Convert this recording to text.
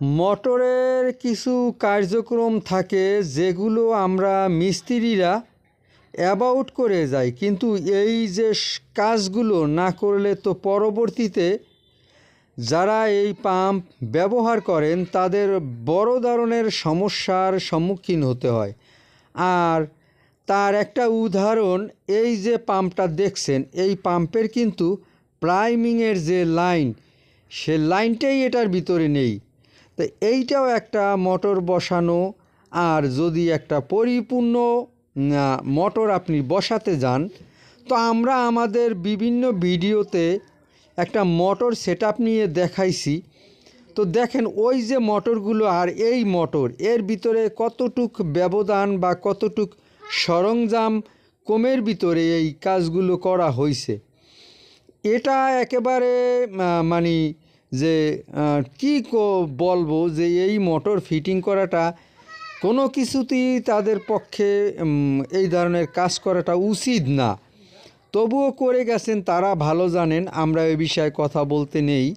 মোটরের কিছু কার্যক্রম থাকে যেগুলো আমরা মিস্ত্রিরা অ্যাবাউট করে যাই, কিন্তু এই যে কাজগুলো না করলে তো পরবর্তীতে যারা এই পাম্প ব্যবহার করেন, তাদের বড় ধরনের সমস্যার সম্মুখীন হতে হয়। আর তার একটা উদাহরণ, এই যে পাম্পটা দেখছেন, এই পাম্পের কিন্তু প্রাইমিংয়ের যে লাইন সে লাইনটাই এটার ভিতরে নেই। তো এইটাও একটা মোটর বসানো, আর যদি একটা পরিপূর্ণ মোটর আপনি বসাতে যান, তো আমরা আমাদের বিভিন্ন ভিডিওতে একটা মোটর সেট নিয়ে দেখাইছি। তো দেখেন ওই যে মোটরগুলো আর এই মোটর, এর ভিতরে কতটুক ব্যবধান বা কতটুক সরঞ্জাম, কমের ভিতরে এই কাজগুলো করা হয়েছে এটা একেবারে মানে যে কো- বলব যে, এই মোটর ফিটিং করাটা কোনো কিছুতেই তাদের পক্ষে এই ধরনের কাজ করাটা উচিত না। তবুও করে গেছেন, তারা ভালো জানেন, আমরা এ বিষয়ে কথা বলতে নেই।